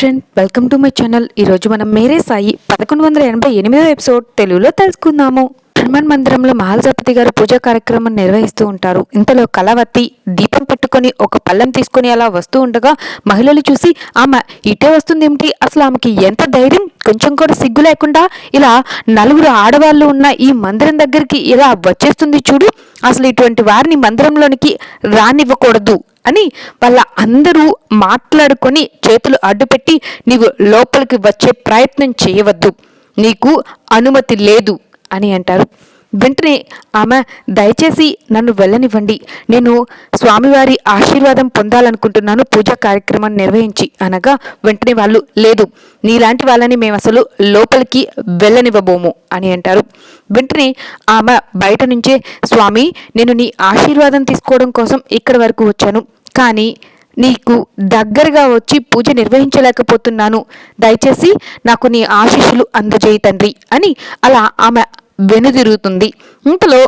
Friend welcome to my channel ఈరోజు మనం మేరే సాయి పదకొండు వందల ఎనభై ఎనిమిదో ఎపిసోడ్ తెలుగులో తెలుసుకుందాము. హనుమాన్ మందిరంలో మహాల్సపతి గారు పూజా కార్యక్రమం నిర్వహిస్తూ ఉంటారు. ఇంతలో కళావతి దీపం పెట్టుకొని ఒక పళ్ళెం తీసుకొని అలా వస్తూ ఉండగా మహిళలు చూసి ఆమె ఇటే వస్తుంది ఏమిటి అసలు ఆమెకి ఎంత ధైర్యం? కొంచెం కూడా సిగ్గు లేకుండా ఇలా నలుగురు ఆడవాళ్ళు ఉన్న ఈ మందిరం దగ్గరికి ఇలా వచ్చేస్తుంది చూడు. అసలు ఇటువంటి వారిని మందిరంలోనికి రానివ్వకూడదు. అని వాళ్ళ అందరూ మాట్లాడుకొని చేతులు అడ్డుపెట్టి నీవు లోపలికి వచ్చే ప్రయత్నం చేయవద్దు. నీకు అనుమతి లేదు అని అంటారు. వెంటనే ఆమె దయచేసి నన్ను వెళ్ళనివ్వండి. నేను స్వామివారి ఆశీర్వాదం పొందాలనుకుంటున్నాను. పూజా కార్యక్రమాన్ని నిర్వహించి. అనగా వెంటనే వాళ్ళు లేదు నీలాంటి వాళ్ళని మేము అసలు లోపలికి వెళ్ళనివ్వబోము అని అంటారు. వెంటనే ఆమె బయట నుంచే స్వామి నేను నీ ఆశీర్వాదం తీసుకోవడం కోసం ఇక్కడి వరకు వచ్చాను. కానీ నీకు దగ్గరగా వచ్చి పూజ నిర్వహించలేకపోతున్నాను. దయచేసి నాకు నీ ఆశీస్సులు అందజేయి తండ్రి అని అలా ఆమె వెనుదిరుగుతుంది. ఇంతలో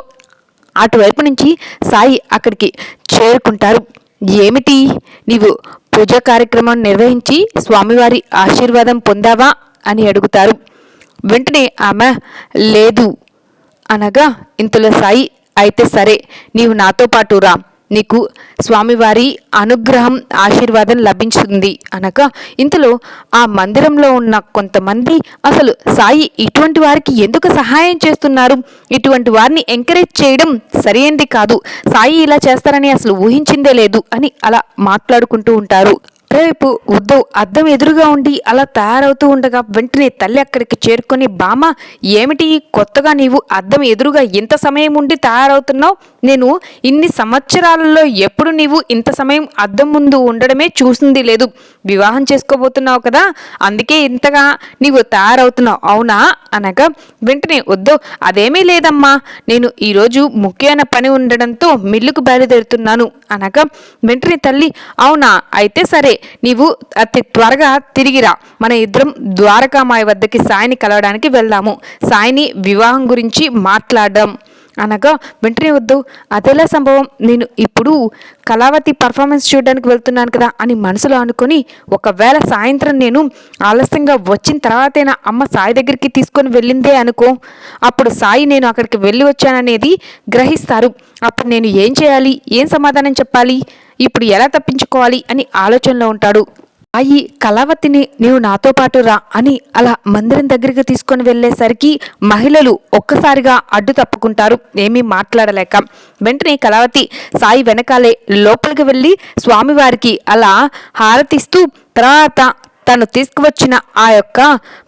అటువైపు నుంచి సాయి అక్కడికి చేరుకుంటారు. ఏమిటి? నీవు పూజా కార్యక్రమం నిర్వహించి స్వామివారి ఆశీర్వాదం పొందావా? అని అడుగుతారు. వెంటనే ఆమె లేదు అనగా ఇంతలో సాయి అయితే సరే నీవు నాతో పాటు రా. నీకు స్వామివారి అనుగ్రహం ఆశీర్వాదం లభించుతుంది అనగా ఇంతలో ఆ మందిరంలో ఉన్న కొంతమంది అసలు సాయి ఇటువంటి వారికి ఎందుకు సహాయం చేస్తున్నారు? ఇటువంటి వారిని ఎంకరేజ్ చేయడం సరైనది కాదు. సాయి ఇలా చేస్తారని అసలు ఊహించిందే లేదు అని అలా మాట్లాడుకుంటూ ఉంటారు. రేపు ఉద్దవ్ అద్దం ఎదురుగా ఉండి అలా తయారవుతూ ఉండగా వెంటనే తల్లి అక్కడికి చేరుకొని బామ్మ ఏమిటి కొత్తగా నీవు అద్దం ఎదురుగా ఇంత సమయం ఉండి తయారవుతున్నావు? నేను ఇన్ని సంవత్సరాలలో ఎప్పుడు నీవు ఇంత సమయం అద్దం ముందు ఉండడమే చూసింది లేదు. వివాహం చేసుకోబోతున్నావు కదా అందుకే ఇంతగా నీవు తయారవుతున్నావు అవునా? అనగా వెంటనే వద్దు అదేమీ లేదమ్మా. నేను ఈరోజు ముఖ్యమైన పని ఉండడంతో మిల్లుకు బయలుదేరుతున్నాను. అనగా వెంటనే తల్లి అవునా? అయితే సరే నీవు అతి త్వరగా తిరిగిరా. మన ఇద్దరం ద్వారకామాయ వద్దకి సాయిని కలవడానికి వెళ్దాము. సాయిని వివాహం గురించి మాట్లాడడం అనగా వెంటనే వద్దు. అదెలా సంభవం. నేను ఇప్పుడు కళావతి పర్ఫార్మెన్స్ చూడడానికి వెళ్తున్నాను కదా అని మనసులో అనుకొని ఒకవేళ సాయంత్రం నేను ఆలస్యంగా వచ్చిన తర్వాతైనా అమ్మ సాయి దగ్గరికి తీసుకొని వెళ్ళిందే అనుకో. అప్పుడు సాయి నేను అక్కడికి వెళ్ళి వచ్చాననేది గ్రహిస్తారు. అప్పుడు నేను ఏం చేయాలి? ఏం సమాధానం చెప్పాలి? ఇప్పుడు ఎలా తప్పించుకోవాలి? అని ఆలోచనలో ఉంటాడు. అయ్యి కళావతిని నీవు నాతో పాటు రా అని అలా మందిరం దగ్గరికి తీసుకొని వెళ్ళేసరికి మహిళలు ఒక్కసారిగా అడ్డు తప్పుకుంటారు. ఏమీ మాట్లాడలేక. వెంటనే కళావతి సాయి వెనకాలే లోపలికి వెళ్ళి స్వామివారికి అలా హారతిస్తూ తర్వాత తను తీసుకువచ్చిన ఆ యొక్క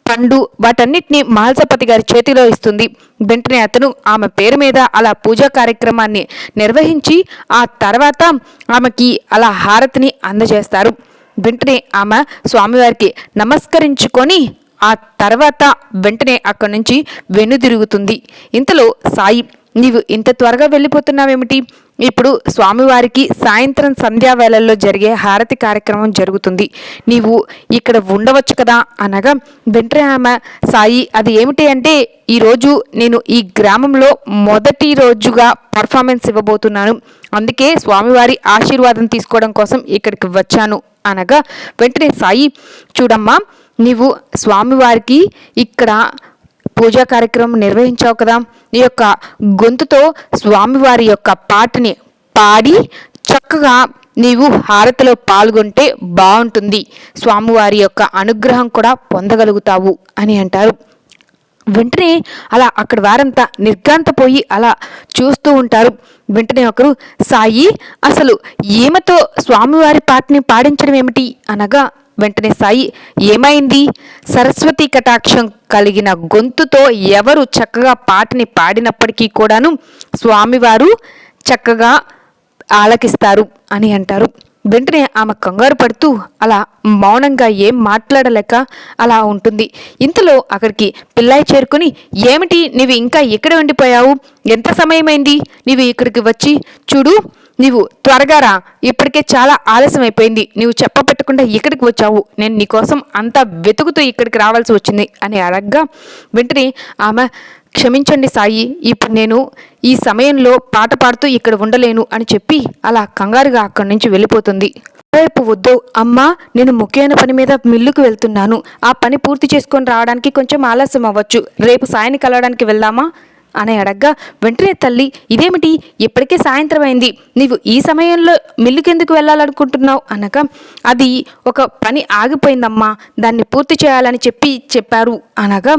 పండు వాటన్నిటిని మహల్సపతి గారి చేతిలో ఇస్తుంది. వెంటనే అతను ఆమె పేరు మీద అలా పూజా కార్యక్రమాన్ని నిర్వహించి ఆ తర్వాత ఆమెకి అలా హారతిని అందజేస్తారు. వెంటనే ఆమె స్వామివారికి నమస్కరించుకొని ఆ తర్వాత వెంటనే అక్కడి నుంచి వెనుదిరుగుతుంది. ఇంతలో సాయి నీవు ఇంత త్వరగా వెళ్ళిపోతున్నావేమిటి? ఇప్పుడు స్వామివారికి సాయంత్రం సంధ్యావేళల్లో జరిగే హారతి కార్యక్రమం జరుగుతుంది. నీవు ఇక్కడ ఉండవచ్చు కదా? అనగా వెంటనే ఆమె సాయి అది ఏమిటి అంటే ఈరోజు నేను ఈ గ్రామంలో మొదటి రోజుగా పర్ఫార్మెన్స్ ఇవ్వబోతున్నాను. అందుకే స్వామివారి ఆశీర్వాదం తీసుకోవడం కోసం ఇక్కడికి వచ్చాను. అనగా వెంటనే సాయి చూడమ్మా నీవు స్వామివారికి ఇక్కడ పూజా కార్యక్రమం నిర్వహించావు కదా. నీ యొక్క గొంతుతో స్వామివారి యొక్క పాటని పాడి చక్కగా నీవు హారతిలో పాల్గొంటే బాగుంటుంది. స్వామివారి యొక్క అనుగ్రహం కూడా పొందగలుగుతావు అని అంటారు. వెంటనే అలా అక్కడ వారంతా నిర్గాంతపోయి అలా చూస్తూ ఉంటారు. వెంటనే ఒకరు సాయి అసలు ఈమెతో స్వామివారి పాటని పాడించడం ఏమిటి? అనగా వెంటనే సాయి ఏమైంది? సరస్వతి కటాక్షం కలిగిన గొంతుతో ఎవరు చక్కగా పాటని పాడినప్పటికీ కూడాను స్వామివారు చక్కగా ఆలకిస్తారు అని అంటారు. వెంటనే ఆమె కంగారు పడుతూ అలా మౌనంగా ఏం మాట్లాడలేక అలా ఉంటుంది. ఇంతలో అక్కడికి పిల్లాయి చేరుకుని ఏమిటి? నీవు ఇంకా ఇక్కడ ఉండిపోయావు? ఎంత సమయమైంది? నీవు ఇక్కడికి వచ్చి చూడు. నీవు త్వరగా రా. ఇప్పటికే చాలా ఆలస్యం అయిపోయింది నీవు చెప్పపెట్టకుండా ఇక్కడికి వచ్చావు. నేను నీకోసం అంతా వెతుకుతూ ఇక్కడికి రావాల్సి వచ్చింది అని అడగ్గా వెంటనే ఆమె క్షమించండి సాయి. ఇప్పుడు నేను ఈ సమయంలో పాట పాడుతూ ఇక్కడ ఉండలేను అని చెప్పి అలా కంగారుగా అక్కడి నుంచి వెళ్ళిపోతుంది. రేపు వద్దు. అమ్మా నేను ముఖ్యమైన పని మీద మిల్లుకు వెళ్తున్నాను. ఆ పని పూర్తి చేసుకొని రావడానికి కొంచెం ఆలస్యం అవ్వచ్చు రేపు సాయాన్ని కలవడానికి వెళ్దామా? అని అడగ్గా వెంటనే తల్లి ఇదేమిటి? ఇప్పటికే సాయంత్రం అయింది నీవు ఈ సమయంలో మిల్లుకెందుకు వెళ్ళాలనుకుంటున్నావు? అనగా అది ఒక పని ఆగిపోయిందమ్మా. దాన్ని పూర్తి చేయాలని చెప్పి చెప్పారు. అనగా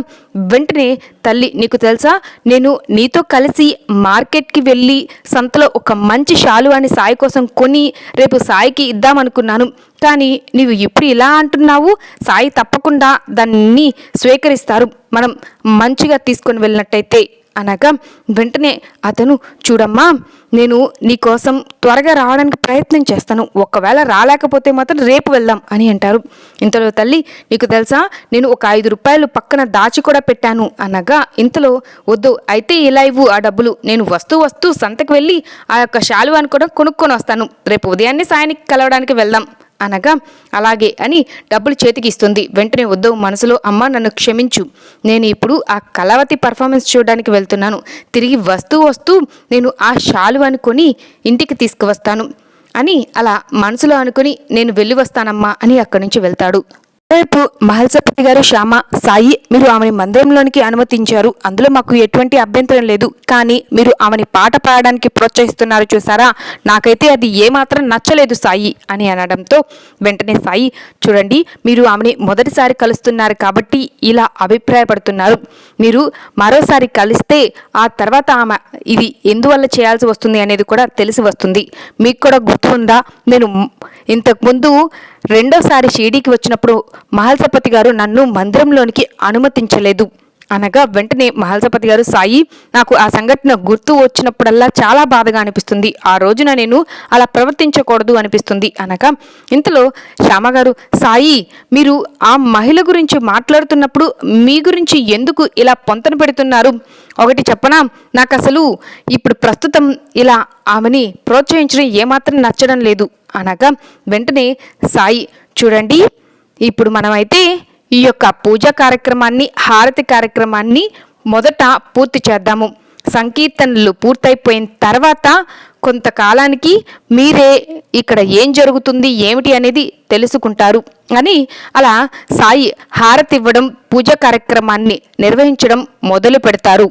వెంటనే తల్లి నీకు తెలుసా? నేను నీతో కలిసి మార్కెట్కి వెళ్ళి సంతలో ఒక మంచి షాలు అని సాయి కోసం కొని రేపు సాయికి ఇద్దామనుకున్నాను. కానీ నీవు ఇప్పుడు ఇలా అంటున్నావు? సాయి తప్పకుండా దాన్ని స్వీకరిస్తారు. మనం మంచిగా తీసుకొని వెళ్ళినట్టయితే. అనగా వెంటనే అతను చూడమ్మా నేను నీకోసం త్వరగా రావడానికి ప్రయత్నం చేస్తాను. ఒకవేళ రాలేకపోతే మాత్రం రేపు వెళ్దాం అని అంటారు. ఇంతలో తల్లి నీకు తెలుసా? నేను ఒక ఐదు రూపాయలు పక్కన దాచి కూడా పెట్టాను. అనగా ఇంతలో వద్దు అయితే ఇలా ఇవ్వు ఆ డబ్బులు. నేను వస్తూ వస్తూ సంతకు వెళ్ళి ఆ యొక్క శాలువాని కూడా కొనుక్కొని వస్తాను. రేపు ఉదయాన్నే సాయానికి కలవడానికి వెళ్దాం. అనగా అలాగే అని డబ్బులు చేతికి ఇస్తుంది వెంటనే వద్దు మనసులో అమ్మ నన్ను క్షమించు. నేను ఇప్పుడు ఆ కలవతి పర్ఫార్మెన్స్ చూడడానికి వెళ్తున్నాను. తిరిగి వస్తూ వస్తూ నేను ఆ షాలు అనుకొని ఇంటికి తీసుకువస్తాను. అని అలా మనసులో అనుకుని నేను వెళ్ళి వస్తానమ్మా అని అక్కడి నుంచి వెళ్తాడు. మరోవైపు మహల్సపతి గారు శ్యామ సాయి మీరు ఆమెని మందిరంలోనికి అనుమతించారు. అందులో మాకు ఎటువంటి అభ్యంతరం లేదు. కానీ మీరు ఆమెని పాట పాడడానికి ప్రోత్సహిస్తున్నారు చూసారా? నాకైతే అది ఏమాత్రం నచ్చలేదు సాయి అని అనడంతో వెంటనే సాయి చూడండి మీరు ఆమెని మొదటిసారి కలుస్తున్నారు కాబట్టి ఇలా అభిప్రాయపడుతున్నారు. మీరు మరోసారి కలిస్తే ఆ తర్వాత ఆమె ఇది ఎందువల్ల చేయాల్సి వస్తుంది అనేది కూడా తెలిసి వస్తుంది. మీకు కూడా గుర్తు ఉందా నేను ఇంతకుముందు రెండోసారి షిరిడీకి వచ్చినప్పుడు మహల్సపతి గారు నన్ను మందిరంలోనికి అనుమతించలేదు. అనగా వెంటనే మహల్సపతి గారు సాయి నాకు ఆ సంఘటన గుర్తు వచ్చినప్పుడల్లా చాలా బాధగా అనిపిస్తుంది. ఆ రోజున నేను అలా ప్రవర్తించకూడదు అనిపిస్తుంది. అనగా ఇంతలో శ్యామ గారు సాయి మీరు ఆ మహిళ గురించి మాట్లాడుతున్నప్పుడు మీ గురించి ఎందుకు ఇలా పొంతన పెడుతున్నారు? ఒకటి చెప్పనా? నాకు అసలు ఇప్పుడు ప్రస్తుతం ఇలా ఆమెని ప్రోత్సహించడం ఏమాత్రం నచ్చడం లేదు. అనగా వెంటనే సాయి చూడండి ఇప్పుడు మనమైతే ఈ యొక్క పూజా కార్యక్రమాన్ని హారతి కార్యక్రమాన్ని మొదట పూర్తి చేద్దాము. సంకీర్తనలు పూర్తయిపోయిన తర్వాత కొంతకాలానికి మీరే ఇక్కడ ఏం జరుగుతుంది ఏమిటి అనేది తెలుసుకుంటారు. అని అలా సాయి హారతి ఇవ్వడం పూజా కార్యక్రమాన్ని నిర్వహించడం మొదలు పెడతారు.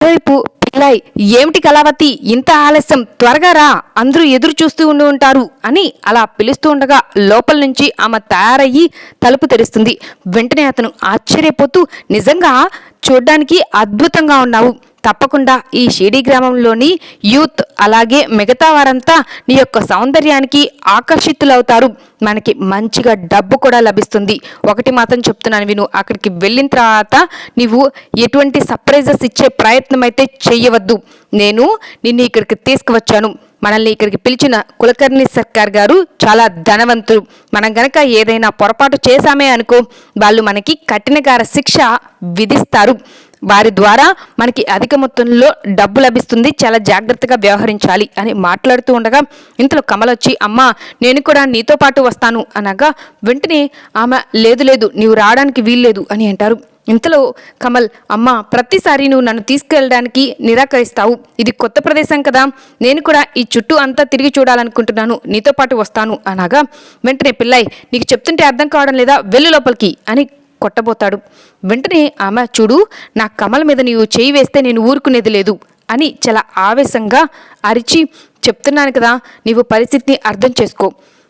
వైపు పిల్లయ్ ఏమిటి కళావతి? ఇంత ఆలస్యం. త్వరగా రా. అందరూ ఎదురు చూస్తూ ఉండి ఉంటారు అని అలా పిలుస్తూ ఉండగా లోపల నుంచి ఆమె తయారయ్యి తలుపు తెరుస్తుంది. వెంటనే అతను ఆశ్చర్యపోతూ నిజంగా? చూడ్డానికి అద్భుతంగా ఉన్నావు. తప్పకుండా ఈ షిరిడి గ్రామంలోని యూత్ అలాగే మిగతా వారంతా నీ యొక్క సౌందర్యానికి ఆకర్షితులవుతారు. మనకి మంచిగా డబ్బు కూడా లభిస్తుంది. ఒకటి మాత్రం చెప్తున్నాను విను. అక్కడికి వెళ్ళిన తర్వాత నీవు ఎటువంటి సర్ప్రైజెస్ ఇచ్చే ప్రయత్నం అయితే చెయ్యవద్దు. నేను నిన్ను ఇక్కడికి తీసుకువచ్చాను. మనల్ని ఇక్కడికి పిలిచిన కులకర్ణి సర్కార్ గారు చాలా ధనవంతులు. మనం గనక ఏదైనా పొరపాటు చేశామే అనుకో వాళ్ళు మనకి కఠినకార శిక్ష విధిస్తారు. వారి ద్వారా మనకి అధిక మొత్తంలో డబ్బు లభిస్తుంది. చాలా జాగ్రత్తగా వ్యవహరించాలి అని మాట్లాడుతూ ఉండగా ఇంతలో కమల వచ్చి అమ్మ నేను కూడా నీతో పాటు వస్తాను అనగా వెంటనే ఆమె లేదు లేదు నీవు రావడానికి వీల్లేదు అని అంటారు. ఇంతలో కమల్ అమ్మ ప్రతిసారి నువ్వు నన్ను తీసుకెళ్ళడానికి నిరాకరిస్తావు. ఇది కొత్త ప్రదేశం కదా. నేను కూడా ఈ చుట్టూ అంతా తిరిగి చూడాలనుకుంటున్నాను. నీతో పాటు వస్తాను అనగా వెంటనే పిల్లయ్ నీకు చెప్తుంటే అర్థం కావడం లేదా? వెళ్ళు లోపలికి అని కొట్టబోతాడు. వెంటనే ఆమె చూడు నా కమల మీద నీవు చేయి వేస్తే నేను ఊరుకునేది లేదు అని చాలా ఆవేశంగా అరిచి చెప్తున్నాను కదా నీవు పరిస్థితిని అర్థం చేసుకో.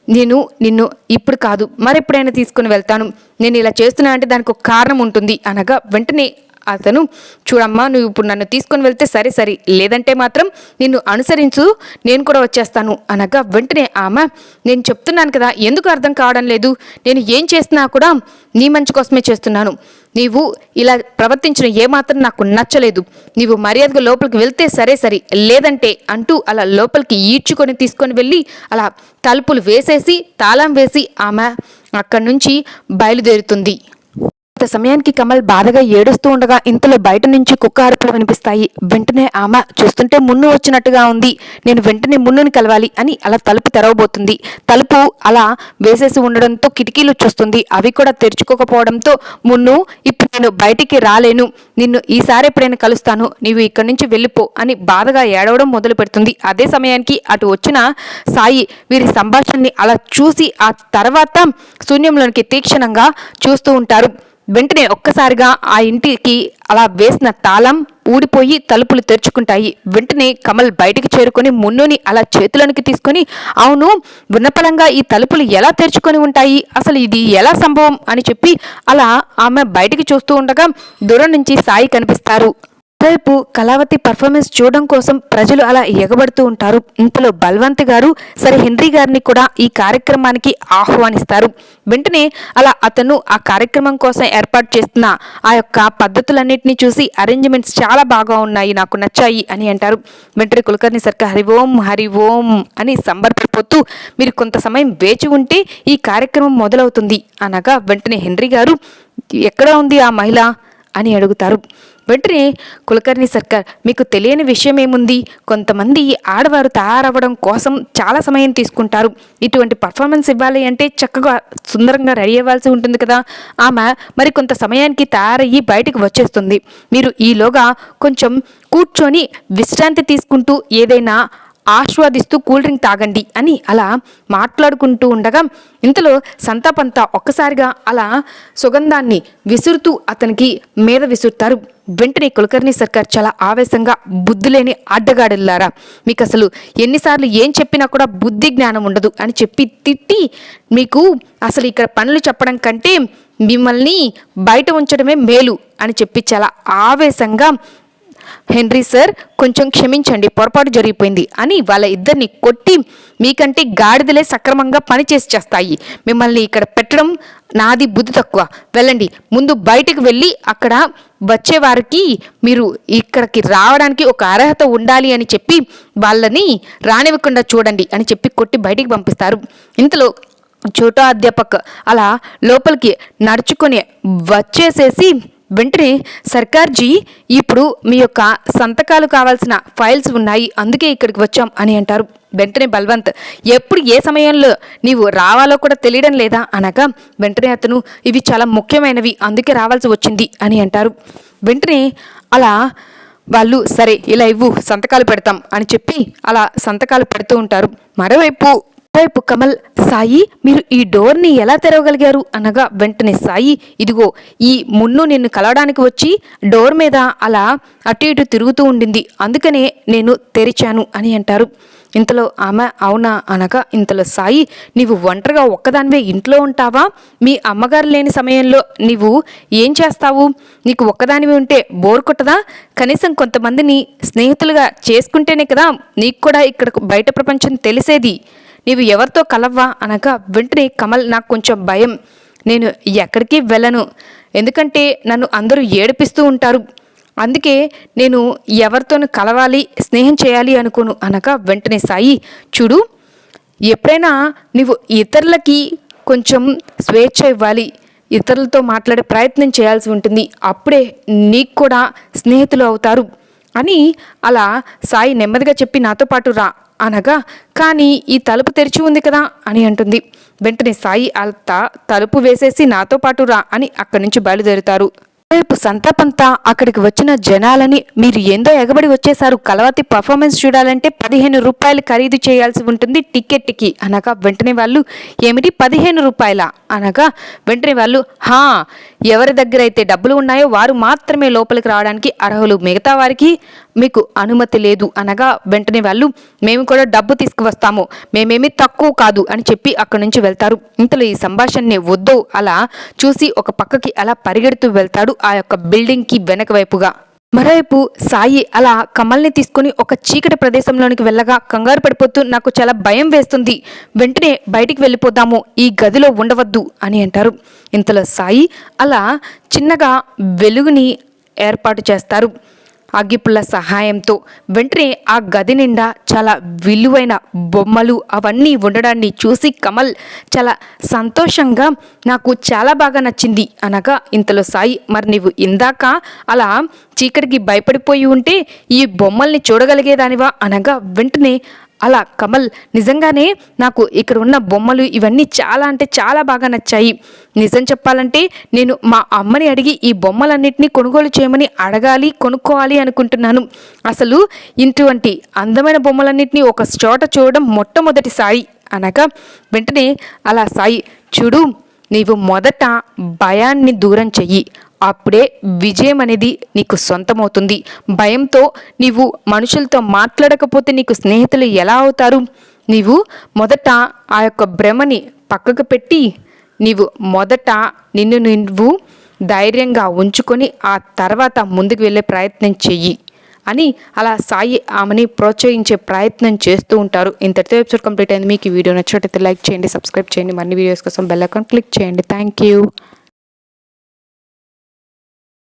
నేను నిన్ను ఇప్పుడు కాదు మరెప్పుడైనా తీసుకుని వెళ్తాను. నేను ఇలా చేస్తున్నా అంటే దానికి ఒక కారణం ఉంటుంది అనగా వెంటనే అతను చూడమ్మా నువ్వు ఇప్పుడు నన్ను తీసుకొని వెళ్తే సరే సరే లేదంటే మాత్రం నిన్ను అనుసరించు నేను కూడా వచ్చేస్తాను అనగా వెంటనే ఆమె నేను చెప్తున్నాను కదా ఎందుకు అర్థం కావడం లేదు? నేను ఏం చేసినా కూడా నీ మంచి కోసమే చేస్తున్నాను. నీవు ఇలా ప్రవర్తించిన ఏమాత్రం నాకు నచ్చలేదు. నీవు మర్యాదగా లోపలికి వెళ్తే సరే సరే లేదంటే అంటూ అలా లోపలికి ఈడ్చుకొని తీసుకొని వెళ్ళి అలా తలుపులు వేసేసి తాళం వేసి ఆమె అక్కడి నుంచి బయలుదేరుతుంది. కొంత సమయానికి కమల్ బాధగా ఏడుస్తూ ఉండగా ఇంతలో బయట నుంచి కుక్క అరుపులు వినిపిస్తాయి. వెంటనే ఆమె చూస్తుంటే మున్ను వచ్చినట్టుగా ఉంది. నేను వెంటనే మున్నుని కలవాలి అని అలా తలుపు తెరవబోతుంది. తలుపు అలా వేసేసి ఉండడంతో కిటికీలు చూస్తుంది. అవి కూడా తెరుచుకోకపోవడంతో మున్ను ఇప్పుడు నేను బయటికి రాలేను. నిన్ను ఈసారి ఎప్పుడైనా కలుస్తాను. నీవు ఇక్కడి నుంచి వెళ్ళిపో అని బాధగా ఏడవడం మొదలు పెడుతుంది. అదే సమయానికి అటు వచ్చిన సాయి వీరి సంభాషణని అలా చూసి ఆ తర్వాత శూన్యంలోనికి తీక్షణంగా చూస్తూ ఉంటారు. వెంటనే ఒక్కసారిగా ఆ ఇంటికి అలా వేసిన తాళం ఊడిపోయి తలుపులు తెరుచుకుంటాయి. వెంటనే కమల్ బయటికి చేరుకొని మున్నుని అలా చేతులోనికి తీసుకొని అవును విన్నపలంగా ఈ తలుపులు ఎలా తెరుచుకొని ఉంటాయి? అసలు ఇది ఎలా సంభవం? అని చెప్పి అలా ఆమె బయటికి చూస్తూ ఉండగా దూరం నుంచి సాయి కనిపిస్తారు. అటువైపు కళావతి పర్ఫార్మెన్స్ చూడడం కోసం ప్రజలు అలా ఎగబడుతూ ఉంటారు. ఇంతలో బల్వంత్ గారు సరే హెన్రీ గారిని కూడా ఈ కార్యక్రమానికి ఆహ్వానిస్తారు. వెంటనే అలా అతను ఆ కార్యక్రమం కోసం ఏర్పాటు చేస్తున్న ఆ యొక్క పద్ధతులన్నింటినీ చూసి అరేంజ్మెంట్స్ చాలా బాగా ఉన్నాయి నాకు నచ్చాయి అని అంటారు. వెంటనే కులకర్ణి సర్కార్ హరి ఓం హరి ఓం అని సంబరపడిపోతూ మీరు కొంత సమయం వేచి ఉంటే ఈ కార్యక్రమం మొదలవుతుంది అనగా వెంటనే హెన్రీ గారు ఎక్కడ ఉంది ఆ మహిళ? అని అడుగుతారు. వెంటనే కులకర్ణి సర్కార్ మీకు తెలియని విషయం ఏముంది? కొంతమంది ఆడవారు తయారవ్వడం కోసం చాలా సమయం తీసుకుంటారు. ఇటువంటి పర్ఫార్మెన్స్ ఇవ్వాలి అంటే చక్కగా సుందరంగా రెడీ అవ్వాల్సి ఉంటుంది కదా. ఆమె మరి కొంత సమయానికి తయారయ్యి బయటకు వచ్చేస్తుంది. మీరు ఈలోగా కొంచెం కూర్చొని విశ్రాంతి తీసుకుంటూ ఏదైనా ఆస్వాదిస్తూ కూల్ డ్రింక్ తాగండి అని అలా మాట్లాడుకుంటూ ఉండగా ఇంతలో సంతాపంతా ఒక్కసారిగా అలా సుగంధాన్ని విసురుతూ అతనికి మీద విసురుతారు. వెంటనే కులకర్ణి సర్కార్ చాలా ఆవేశంగా బుద్ధి లేని అడ్డగాడిల్లారా మీకు అసలు ఎన్నిసార్లు ఏం చెప్పినా కూడా బుద్ధి జ్ఞానం ఉండదు అని చెప్పి తిట్టి మీకు అసలు ఇక్కడ పనులు చెప్పడం కంటే మిమ్మల్ని బయట ఉంచడమే మేలు అని చెప్పి చాలా ఆవేశంగా హెన్రీ సార్ కొంచెం క్షమించండి పొరపాటు జరిగిపోయింది అని వాళ్ళ ఇద్దరిని కొట్టి మీకంటే గాడిదలే సక్రమంగా పనిచేసి చేస్తాయి. మిమ్మల్ని ఇక్కడ పెట్టడం నాది బుద్ధి తక్కువ. వెళ్ళండి. ముందు బయటకు వెళ్ళి అక్కడ వచ్చేవారికి మీరు ఇక్కడికి రావడానికి ఒక అర్హత ఉండాలి అని చెప్పి వాళ్ళని రానివ్వకుండా చూడండి అని చెప్పి కొట్టి బయటికి పంపిస్తారు. ఇంతలో చోటో అధ్యాపక్ అలా లోపలికి నడుచుకొని వచ్చేసేసి వెంటనే సర్కార్జీ ఇప్పుడు మీ యొక్క సంతకాలు కావాల్సిన ఫైల్స్ ఉన్నాయి అందుకే ఇక్కడికి వచ్చాం అని అంటారు. వెంటనే బల్వంత్ ఎప్పుడు ఏ సమయంలో నీవు రావాలో కూడా తెలియడం లేదా అనగా వెంటనే అతను ఇవి చాలా ముఖ్యమైనవి అందుకే రావాల్సి వచ్చింది అని అంటారు. వెంటనే అలా వాళ్ళు సరే ఇలా ఇవ్వు సంతకాలు పెడతాం అని చెప్పి అలా సంతకాలు పెడుతూ ఉంటారు. మరోవైపు వైపు కమల్ సాయి మీరు ఈ డోర్ని ఎలా తెరవగలిగారు? అనగా వెంటనే సాయి ఇదిగో ఈ మున్ను నిన్ను కలవడానికి వచ్చి డోర్ మీద అలా అటు ఇటు తిరుగుతూ ఉండింది. అందుకనే నేను తెరిచాను అని అంటారు. ఇంతలో ఆమె అవునా? అనగా ఇంతలో సాయి నీవు ఒంటరిగా ఒక్కదానివే ఇంట్లో ఉంటావా? మీ అమ్మగారు లేని సమయంలో నీవు ఏం చేస్తావు? నీకు ఒక్కదానివి ఉంటే బోర్ కొట్టదా? కనీసం కొంతమందిని స్నేహితులుగా చేసుకుంటేనే కదా నీకు కూడా ఇక్కడ బయట ప్రపంచం తెలిసేది? నీవు ఎవరితో కలవ్వా అనగా వెంటనే కమల్ నాకు కొంచెం భయం. నేను ఎక్కడికి వెళ్ళను. ఎందుకంటే నన్ను అందరూ ఏడిపిస్తూ ఉంటారు. అందుకే నేను ఎవరితోనూ కలవాలి స్నేహం చేయాలి అనుకోను. అనగా వెంటనే సాయి చూడు ఎప్పుడైనా నువ్వు ఇతరులకి కొంచెం స్వేచ్ఛ ఇవ్వాలి. ఇతరులతో మాట్లాడే ప్రయత్నం చేయాల్సి ఉంటుంది. అప్పుడే నీకు కూడా స్నేహితులు అవుతారు. అని అలా సాయి నెమ్మదిగా చెప్పి నాతో పాటు రా. అనగా కానీ ఈ తలుపు తెరిచి ఉంది కదా అని అంటుంది. వెంటనే సాయి అల్తా తలుపు వేసేసి నాతో పాటు రా అని అక్కడి నుంచి బయలుదేరుతారు. రేపు సంతాపంతా అక్కడికి వచ్చిన జనాలని మీరు ఏందో ఎగబడి వచ్చేసారు కలవతి పర్ఫార్మెన్స్ చూడాలంటే పదిహేను రూపాయలు ఖరీదు చేయాల్సి ఉంటుంది టికెట్కి అనగా వెంటనే వాళ్ళు ఏమిటి పదిహేను రూపాయల? అనగా వెంటనే వాళ్ళు హా ఎవరి దగ్గర అయితే డబ్బులు ఉన్నాయో వారు మాత్రమే లోపలికి రావడానికి అర్హులు. మిగతా వారికి మీకు అనుమతి లేదు అనగా వెంటనే వాళ్ళు. మేము కూడా డబ్బు తీసుకువస్తాము. మేమేమి తక్కువ కాదు అని చెప్పి అక్కడి నుంచి వెళ్తారు. ఇంతలో ఈ సంభాషణని వద్దు అలా చూసి ఒక పక్కకి అలా పరిగెడుతూ వెళ్తాడు ఆ యొక్క బిల్డింగ్కి వెనక వైపుగా. మరోవైపు సాయి అలా కమల్ని తీసుకుని ఒక చీకటి ప్రదేశంలోనికి వెళ్ళగా కంగారు పడిపోతూ నాకు చాలా భయం వేస్తుంది. వెంటనే బయటికి వెళ్ళిపోదాము. ఈ గదిలో ఉండవద్దు అని అంటారు. ఇంతలో సాయి అలా చిన్నగా వెలుగుని ఏర్పాటు చేస్తారు. అగ్గిపుల్ల సహాయంతో వెంటనే ఆ గది నిండా చాలా విలువైన బొమ్మలు అవన్నీ ఉండడాన్ని చూసి కమల్ చాలా సంతోషంగా నాకు చాలా బాగా నచ్చింది అనగా ఇంతలో సాయి మరి నీవు ఇందాక అలా చీకటికి భయపడిపోయి ఉంటే ఈ బొమ్మల్ని చూడగలిగేదానివా? అనగా వెంటనే అలా కమల్ నిజంగానే నాకు ఇక్కడ ఉన్న బొమ్మలు ఇవన్నీ చాలా అంటే చాలా బాగా నచ్చాయి. నిజం చెప్పాలంటే నేను మా అమ్మని అడిగి ఈ బొమ్మలన్నింటినీ కొనుగోలు చేయమని అడగాలి కొనుక్కోవాలి అనుకుంటున్నాను. అసలు ఇటువంటి అందమైన బొమ్మలన్నింటినీ ఒక చోట చూడడం మొట్టమొదటిసారి అనగా వెంటనే అలా సాయి చూడు నీవు మొదట భయాన్ని దూరం చెయ్యి. అప్పుడే విజయం అనేది నీకు సొంతమవుతుంది. భయంతో నీవు మనుషులతో మాట్లాడకపోతే నీకు స్నేహితులు ఎలా అవుతారు? నీవు మొదట ఆ యొక్క భ్రమని పక్కకు పెట్టి నీవు మొదట నిన్ను నువ్వు ధైర్యంగా ఉంచుకొని ఆ తర్వాత ముందుకు వెళ్ళే ప్రయత్నం చెయ్యి అని అలా సాయి ఆమెని ప్రోత్సహించే ప్రయత్నం చేస్తూ ఉంటారు. ఇంతటితో ఎపిసోడ్ కంప్లీట్ అయింది. మీకు ఈ వీడియో నచ్చినట్లయితే లైక్ చేయండి సబ్స్క్రైబ్ చేయండి. మరిన్ని వీడియోస్ కోసం బెల్ ఐకాన్ క్లిక్ చేయండి. Thank you